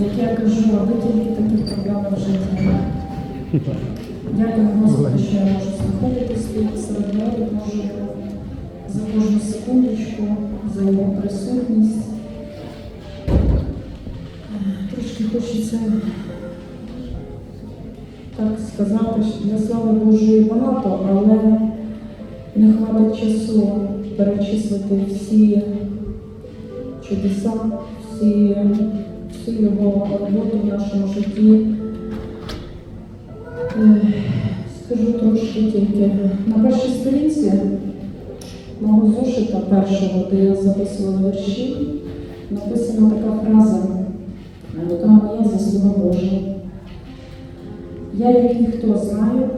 як я кажу, тільки таких проблем в житті. Дякую Господу, що я можу знаходитись тут серед народу, можу за кожну секундочку, за його присутність. Трошки хочеться так сказати, що для слави Божої багато, але не хватить часу перечислити всі чудеса, всі, всю його роботу в нашому житті. Е, Скажу трошки тільки. На першій сторінці мого зошита першого, де я записувала вірші, написана така фраза «Рука моя заслуга Божа. Я, як ніхто, знаю,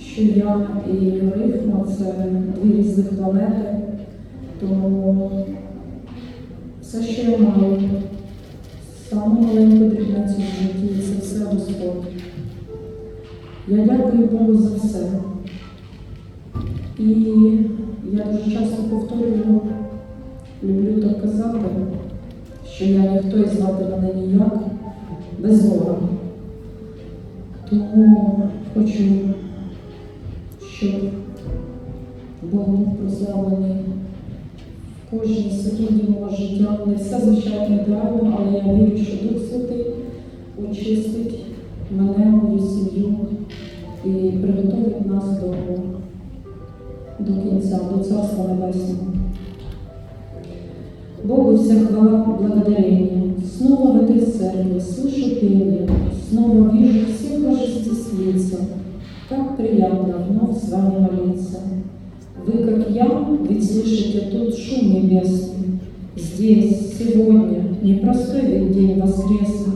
що я і рифма це дві різних планети, тому все, що я маю, саму маленьку дрібницю в житті, це все Господь. Я дякую Богу за все. І я дуже часто повторюю, люблю так казати, що я ніхто і звати мене ніяк без Бога. Тому хочу, щоб Бог був прославлений кожній секунді мого життя. Не все, звичайно, ідеально, але я вірю, що Дух Святий очистить мене, мою сім'ю і приготовить нас до, до кінця, до Царства Небесного. Богу вся хвала, благодарение. Снова в этой церкви слышу пение, снова вижу всех божестествиться. Как приятно вновь с вами молиться. Вы, как я, ведь слышите тут шум небесный. Здесь, сегодня, непростой ведь день воскресный.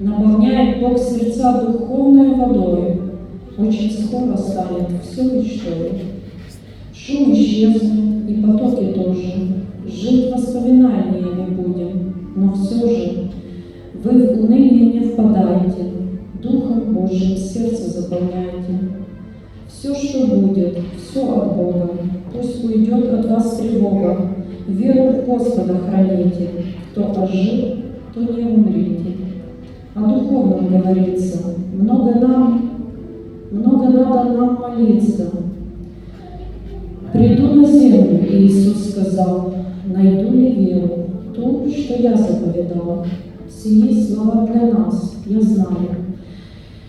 Наполняет Бог сердца духовной водой. Очень скоро станет все мечтой. Шум исчезнет, и потоки тоже. Жить воспоминаниями будем, но все же вы в уныние не впадайте, Духом Божьим сердце заполняйте. Все, что будет, все от Бога, пусть уйдет от вас тревога, веру в Господа храните, кто ожил, то не умрите. О духовном говорится, много нам, много надо нам молиться. Приду на землю, Иисус сказал, найду ли веру, ту, что я заповедал. Сии слова для нас, я знаю.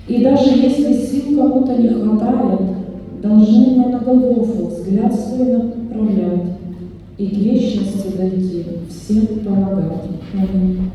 И даже если сил кому-то не хватает, должны на Голгофу взгляд свой направлять и к вечности дойти, всем помогать. Аминь.